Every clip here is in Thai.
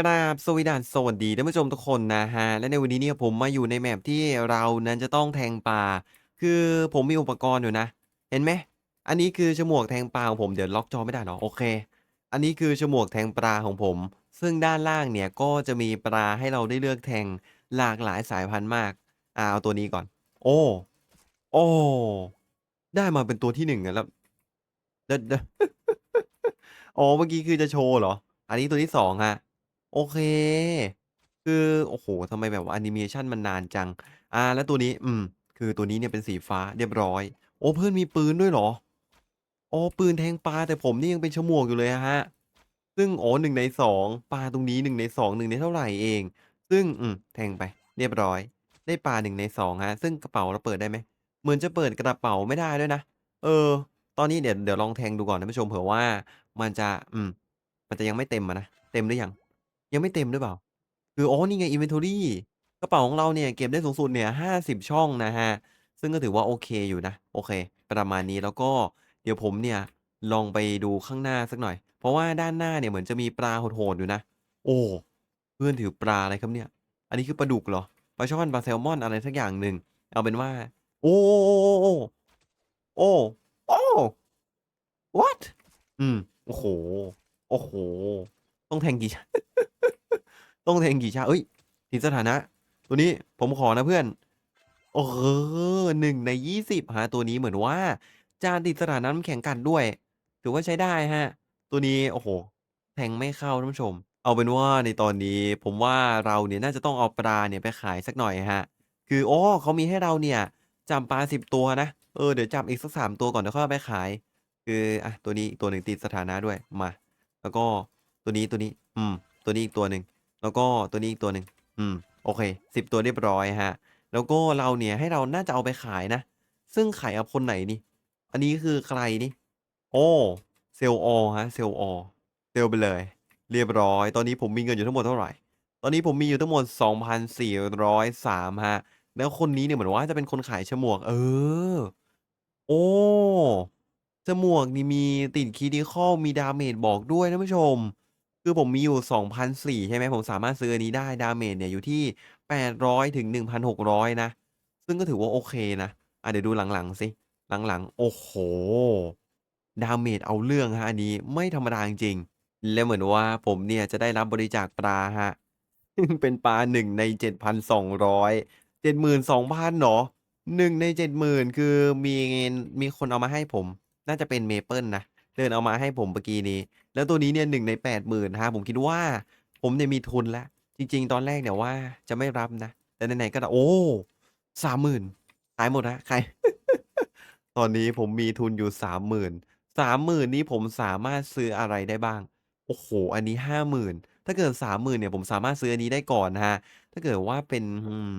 กราบสวีดัสสวัสดีท่านผู้ชมทุกคนนะฮะ และในวันนี้เนี่ยผมมาอยู่ในแมปที่เรานั้นจะต้องแทงปลา คือผมมีอุปกรณ์อยู่นะ เห็นไหม อันนี้คือฉมวกแทงปลาของผม เดี๋ยวล็อกจอไม่ได้เหรอ โอเค อันนี้คือฉมวกแทงปลาของผม ซึ่งด้านล่างเนี่ยก็จะมีปลาให้เราได้เลือกแทงหลากหลายสายพันธุ์มากอ่าเอาตัวนี้ก่อน โอ้ โอ้ ได้มาเป็นตัวที่หนึ่งแล้วเดยวเดยวอ๋อ เมื่อกี้คือจะโชว์เหรอ อันนี้ตัวที่สองฮะ โอเค คือ โอ้โฮ ทำไมแบบว่าแอนิเมชันมันนานจัง อา แล้วตัวนี้ อืม คือตัวนี้เนี่ยเป็นสีฟ้าเรียบร้อย โอ้ เพื่อนมีปืนด้วยเหรอ อ๋อ ปืนแทงปลา แต่ผมนี่ยังเป็นฉมวกอยู่เลยอะครับ ซึ่ง อ๋อ 1 ใน 2 ปลาตรงนี้ 1 ใน 2 1 ในเท่าไรเอง ซึ่ง อืม แทงไปเรียบร้อย ได้ปลา 1 ใน 2 ครับ ซึ่งกระเป๋าเราเปิดได้ไหม เหมือนจะเปิดกระเป๋าไม่ได้ด้วยนะ เออ ตอนนี้เดี๋ยว เดี๋ยวลองแทงดูก่อนท่านผู้ชม เผื่อว่ามันจะ อืม มันจะยังไม่เต็มอะนะ เต็มหรือยัง ยังไม่เต็มหรือเปล่า คือ อ๋อ นี่ไง Inventory กระเป๋าของเราเนี่ยเก็บได้สูงสุดเนี่ย 50 ช่องนะครับ ซึ่งก็ถือว่าโอเคอยู่นะ โอเค ประมาณนี้ แล้วก็เดี๋ยวผมเนี่ยลองไปดูข้างหน้าสักหน่อย เพราะว่าด้านหน้าเนี่ยเหมือนจะมีปลาโหด ๆ อยู่นะ โอ้ เพื่อนถือปลาอะไรครับเนี่ย อันนี้คือปลาดุกเหรอ ปลาช่อน ปลาแซลมอน อะไรสักอย่างหนึ่ง เอาเป็นว่า โอ้โอ้โอ้โอ้ โอ้ what อืม โอ้โฮ โอ้โฮ ต้องแทงกี่ ช ต้องแทงกี่ชาเฮ้ยติดสถานะ ตัวนี้ผมขอนะเพื่อนเออ1ใน20ครับตัวนี้เหมือนว่าจะติดสถานะน้ำแข็งกัดด้วย ถือว่าใช้ได้ครับตัวนี้โอ้โฮแทงไม่เข้าท่านผู้ชม เอาเป็นว่าในตอนนี้ผมว่าเราเนี่ยน่าจะต้องเอาปลาเนี่ยไปขายสักหน่อยครับคืออ๋อเขามีให้เราเนี่ยจับปลา10ตัวนะ เออเดี๋ยวจับอีกสัก3ตัวก่อนเดี๋ยวค่อยไปขาย คืออะตัวนี้ตัวหนึ่งติดสถานะด้วยมา แล้วก็ตัวนี้ตัวนี้ อืม ตัวนี้อีกตัวหนึ่ง แล้วก็ตัวนี้อีกตัวหนึ่งอืมโอเค 10 ตัวเรียบร้อยครับแล้วก็เราเนี่ยให้เราน่าจะเอาไปขายนะ ซึ่งขายกับคนไหนนี่ อันนี้คือใครนี่ โอ้เซลล์ออลครับเซลล์ออเซลล์ไปเลย เรียบร้อย ตอนนี้ผมมีเงินอยู่ทั้งหมดเท่าไหร่ ตอนนี้ผมมีอยู่ทั้งหมด 2,403ครับแล้วคนนี้เนี่ยเหมือนว่าจะเป็นคนขายฉมวก เออ โอ้ฉมวกนี่มีติด Critical มี Damage บอกด้วยท่านผู้ชม คือผมมีอยู่2,004ใช่ไหม ผมสามารถซื้ออันนี้ได้ Damage เนี่ยอยู่ที่ 800 ถึง 1,600 นะ ซึ่งก็ถือว่าโอเคนะ อ่าเดี๋ยวดูหลังๆสิ หลังๆ โอ้โฮ Damage เอาเรื่องครับอันนี้ไม่ธรรมดาจริงๆและเหมือนว่าผมเนี่ยจะได้รับบริจาคปลาครับซึ่งเป็นปลา1ใน 7,200 72,000เหรอ1ใน 70,000 คือมีมีคนเอามาให้ผม น่าจะเป็นเมเปิลนะ เดินเอามาให้ผมเมื่อกี้นี้ แล้วตัวนี้เนี่ย1ใน80,000ครับผมคิดว่า ผมเนี่ยมีทุนแล้ว จริง ๆ ตอนแรกเนี่ยว่าจะไม่รับนะ แต่ไหนๆก็โอ้30,000ขายหมดครับขายตอนนี้ผมมีทุนอยู่30,000 30,000นี้ผมสามารถซื้ออะไรได้บ้าง โอ้โฮอันนี้50,000ถ้าเกิด30,000เนี่ยผมสามารถซื้ออันนี้ได้ก่อนนะถ้าเกิดว่าเป็นอืม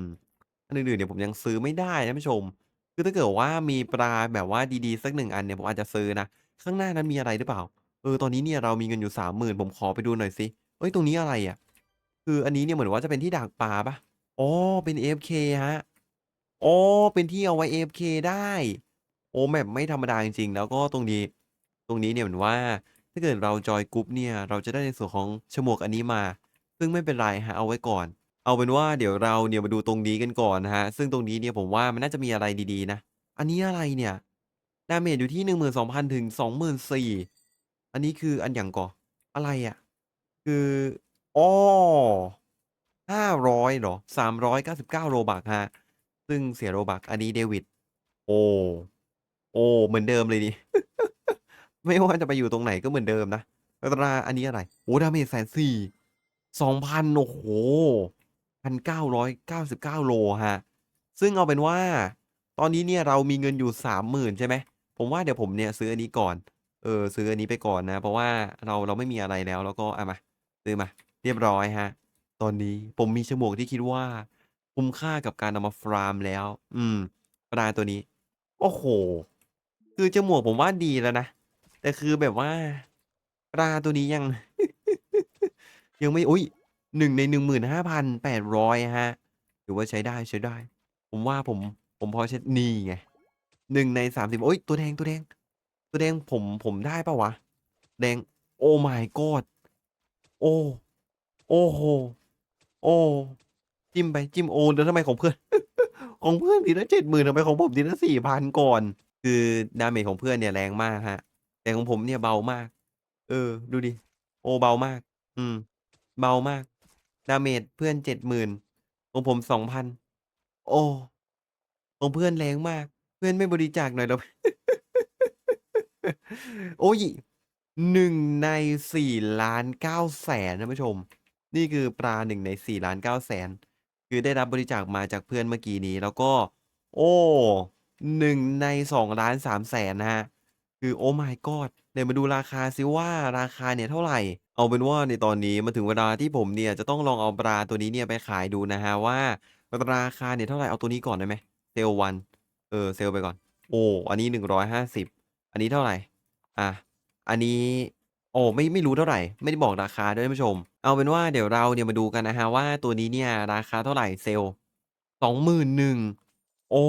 อันอื่นๆเนี่ยผมยังซื้อไม่ได้ท่านผู้ชม คือถ้าเกิดว่ามีปลาแบบว่าดีๆ สัก1อันเนี่ยผมอาจจะซื้อนะ ข้างหน้านั้นมีอะไรหรือเปล่า เออ ตอนนี้เนี่ยเรามีเงินอยู่30,000ผมขอไปดูหน่อยสิเฮ้ย ตรงนี้อะไรอะคืออันนี้เนี่ยเหมือนว่าจะเป็นที่ดักปลาปล่าอ๋อ เป็น AFK ครับอ๋อ เป็นที่เอาไว้ AFK ได้ โอ้แมปไม่ธรรมดาจริงๆ แล้วก็ตรงนี้ ตรงนี้เนี่ยเหมือนว่า ถ้าเกิดเราจอย group เนี่ย เราจะได้ในส่วนของฉมวกอันนี้มา ซึ่งไม่เป็นไรครับเอาไว้ก่อน เอาเป็นว่าเดี๋ยวเราเนี่ยมาดูตรงนี้กันก่อนนะครับซึ่งตรงนี้เนี่ยผมว่ามันน่าจะมีอะไรดีๆนะ อันนี้อะไรเนี่ย Damage อยู่ที่ 12,000 ถึง 24,000 อันนี้คืออันหยังก่อ อะไรอะคืออ้อ500เหรอ 399 โรบักครับซึ่งเสียโรบักอันนี้เดวิด โอ้ โอ้ เหมือนเดิมเลยนี่ไม่ว่าจะไปอยู่ตรงไหนก็เหมือนเดิมนะตราอันนี้อะไร โอ้ Damage 140,000 2,000โอ้โฮ1,999โลครับเก้าโลฮะ ซึ่งเอาเป็นว่า ตอนนี้เนี่ยเรามีเงินอยู่30,000ใช่ไหม ผมว่าเดี๋ยวผมเนี่ยซื้ออันนี้ก่อน เออ ซื้ออันนี้ไปก่อนนะ เพราะว่าเราเราไม่มีอะไรแล้ว แล้วก็อามาซื้อมา เรียบร้อยครับตอนนี้ผมมีฉมวกที่คิดว่า คุ้มค่ากับการเอามาฟาร์มแล้ว อืมปลาตัวนี้ โอ้โฮคือฉมวกผมว่าดีแล้วนะ แต่คือแบบว่าปลาตัวนี้ยัง ยังไม่อุ๊ย1ใน15,800ครับถือว่าใช้ได้ใช้ได้ ผมว่าผมผมพอใช้นี่ไง 1ใน30โอ๊ยตัวแดงตัวแดง ตัวแดงผมผมได้ปล่าวะ แดง Oh my god โอ้โอ้โฮโอ้จิ้มไปจิ้มโอ้แล้วทำไมของเพื่อน ของเพื่อนทีละ70,000ทำไมของผมทีละ4,000ก่อน คือ damage ของเพื่อนเนี่ยแรงมากครับแต่ของผมเนี่ยเบามาก เออ ดูดิโอเบามาก อืม เบามาก damage เพื่อน70,000ของผม2,000โอ้ของเพื่อนแรงมาก พื่อนไม่บริจาคหน่อยเหรอ?โอ๊ย1ใน4,900,000ท่าแสนนะผู้ชม นี่คือปลา1ใน4,900,000คือได้รับบริจาคมาจากเพื่อนเมื่อกี้นี้ แล้วก็ โอ้1ใน2,300,000นะครับคือ Oh my god ไหนมาดูราคาซิว่าราคาเนี่ยเท่าไหร่?เอาเป็นว่าในตอนนี้มาถึงเวลาที่ผมเนี่ยจะต้องลองเอาปลาตัวนี้เนี่ยไปขายดูนะครับว่า ราคาเนี่ยเท่าไหร่?เอาตัวนี้ก่อนได้ไหม?เซลวัน เออเซลไปก่อน โอ้อันนี้150อันนี้เท่าไหร?อาอันนี้ โอ้ไม่ไม่รู้เท่าไหร่ ไม่ได้บอกราคาด้วยท่านผู้ชม เอาเป็นว่าเดี๋ยวเราเนี่ยมาดูกันนะครับว่าตัวนี้เนี่ยราคาเท่าไหร่?เซลล์21,000โอ้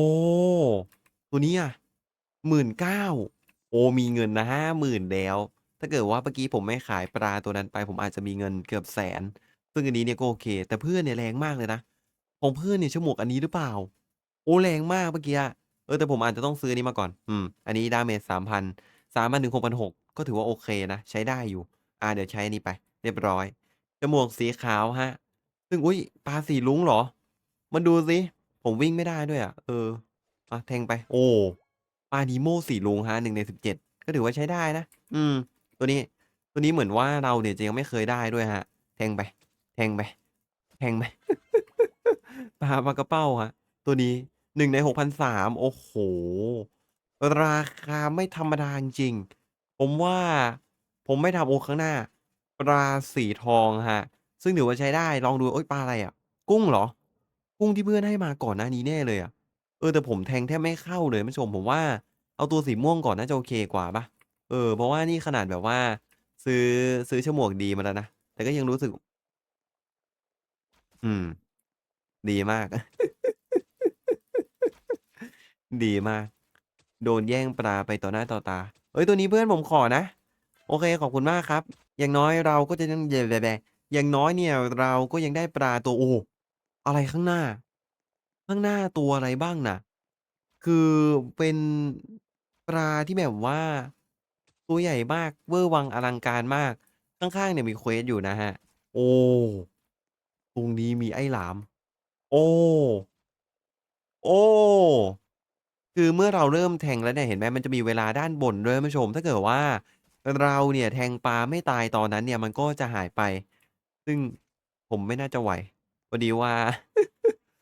ตัวนี้อะ19,000โอ้มีเงินนะ50,000แล้ว ถ้าเกิดว่าเมื่อกี้ผมไม่ขายปลาตัวนั้นไป ผมอาจจะมีเงินเกือบ100,000ซึ่งอันนี้เนี่ยก็โอเค แต่เพื่อนเนี่ยแรงมากเลยนะของเพื่อนเนี่ยฉมวกอันนี้หรือเปล่า?โอ้แรงมากเมื่อกี้ อะเออแต่ผมอาจจะต้องซื้อนี้มาก่อน อืม อันนี้ damage 3,000 3,000ถึง6,600ก็ถือว่าโอเคนะ ใช้ได้อยู่ อ่าเดี๋ยวใช้อันนี้ไป เรียบร้อยฉมวกสีขาวครับซึ่งอุ๊ยปลาสีรุ้งเหรอ?มาดูสิ ผมวิ่งไม่ได้ด้วยอะเอออะแทงไป โอ้ปลานีโม่สีรุ้งครับ1ใน17ก็ถือว่าใช้ได้นะ อืม ตัวนี้ ตัวนี้เหมือนว่าเราเนี่ยจะยังไม่เคยได้ด้วยครับแทงไป แทงไป แทงไปปลาปลากระเป้าครับตัวนี้ 1 ใน 6,300 โอ้โฮ ราคาไม่ธรรมดาจริง ๆ ผมว่า ผมไม่ทำโอ้ข้างหน้า ปลาสีทองครับ ซึ่งถือว่าใช้ได้ ลองดู โอ๊ย ปลาอะไรอะ?กุ้งเหรอ?กุ้งที่เพื่อนให้มาก่อนหน้านี้แน่เลยอะ เออ แต่ผมแทงแทบไม่เข้าเลยท่านผู้ชม ผมว่าเอาตัวสีม่วงก่อนน่าจะโอเคกว่าเปล่า?เออ เพราะว่านี่ขนาดแบบว่า ซื้อ ซื้อฉมวกดีมาแล้วนะ แต่ก็ยังรู้สึก อืม ดีมาก ดีมาก โดนแย่งปลาไปต่อหน้าต่อตาเฮ้ยตัวนี้เพื่อนผมขอนะ โอเคขอบคุณมากครับ อย่างน้อยเราก็จะยังอย่างน้อยเนี่ยเราก็ยังได้ปลาตัวโอ้อะไรข้างหน้า ข้างหน้าตัวอะไรบ้างนะคือเป็นปลาที่แบบว่า ตัวใหญ่มากเวอร์วังอลังการมาก ข้างๆเนี่ยมีเควส์อยู่นะครับโอ้ตรงนี้มีไอ้หลาม โอ้ โอ้ คือเมื่อเราเริ่มแทงแล้วเนี่ย เห็นไหม มันจะมีเวลาด้านบนด้วยท่านผู้ชม ถ้าเกิดว่า เราเนี่ยแทงปลาไม่ตายตอนนั้นเนี่ย มันก็จะหายไป ซึ่งผมไม่น่าจะไหว พอดีว่า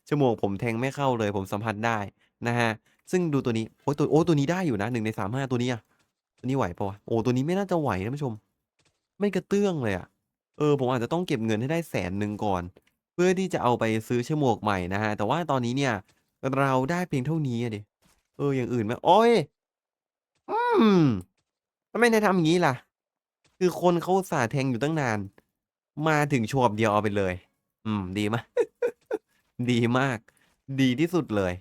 ฉมวกผมแทงไม่เข้าเลย ผมสัมผัสได้นะครับ ซึ่งดูตัวนี้ โอ๊ยตัว โอ้ ตัวนี้ได้อยู่นะ 1 ใน 35 ตัวนี้อะ ตัวนี้ไหวเปล่าวะ?โอ้ ตัวนี้ไม่น่าจะไหวท่านผู้ชม ไม่กระเตื้องเลยอะ เออ ผมอาจจะต้องเก็บเงินให้ได้100,000ก่อน เพื่อที่จะเอาไปซื้อฉมวกใหม่นะครับแต่ว่าตอนนี้เนี่ย เราได้เพียงเท่านี้อะสิ เออ อย่างอื่นไหมโอ๊ยอืมทำไมนายทำอย่างงี้ล่ะ?คือคนเขาสาแทงอยู่ตั้งนาน มาถึงโฉบเดียวเอาไปเลย อืม ดีมาก ดีมาก ดีที่สุดเลย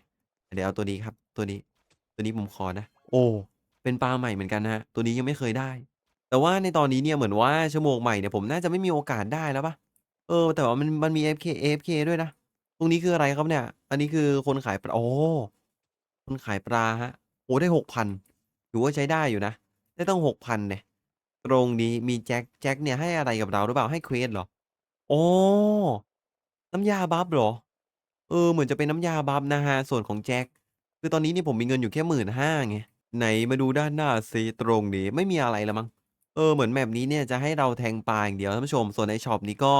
เดี๋ยวเอาตัวนี้ครับ ตัวนี้ ตัวนี้ผมขอนะ โอ้ เป็นปลาใหม่เหมือนกันนะตัวนี้ยังไม่เคยได้ แต่ว่าในตอนนี้เนี่ยเหมือนว่าฉมวกใหม่เนี่ยผมน่าจะไม่มีโอกาสได้แล้วปล่า?เออ แต่ว่ามันมันมี FK FK ด้วยนะ ตรงนี้คืออะไรครับเนี่ย?อันนี้คือคนขายปลาอ๋อ คนขายปลาครับโอ้ได้6,000ถือว่าใช้ได้อยู่นะ ได้ตั้ง6,000แน่ตรงนี้มีแจ็ค แจ็คเนี่ยให้อะไรกับเราหรือเปล่า?ให้เควสเหรอ โ?อ๋อน้ำยาบัฟเหรอ?เออ เหมือนจะเป็นน้ำยาบัฟนะครับส่วนของแจ็ค คือตอนนี้นี่ผมมีเงินอยู่แค่15,000ไง ไหนมาดูด้านหน้าซิตรงนี้ไม่มีอะไรล้วมั้ง เออ เหมือน map นี้เนี่ยจะให้เราแทงปลาอย่างเดียวท่านผู้ชม ส่วนในช็อปนี้ก็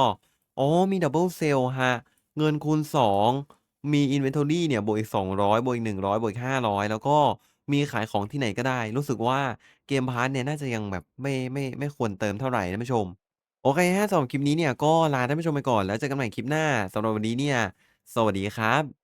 อ๋อ มีดับเบิลเซลครับเงินคูณ2มีอิน เวนทอรีเนี่ย บวกอีก 200 บวกอีก 100 บวกอีก 500 แล้วก็มีขายของที่ไหนก็ได้ รู้สึกว่าเกมพาสเนี่ย น่าจะยังแบบไม่ไม่ไม่ควรเติมเท่าไรท่านผู้ชม โอเคฮะสำหรับคลิปนี้เนี่ย ก็ลาท่านผู้ชมไปก่อน แล้วเจอกันใหม่คลิปหน้าสำหรับวันนี้เนี่ย สวัสดีครับ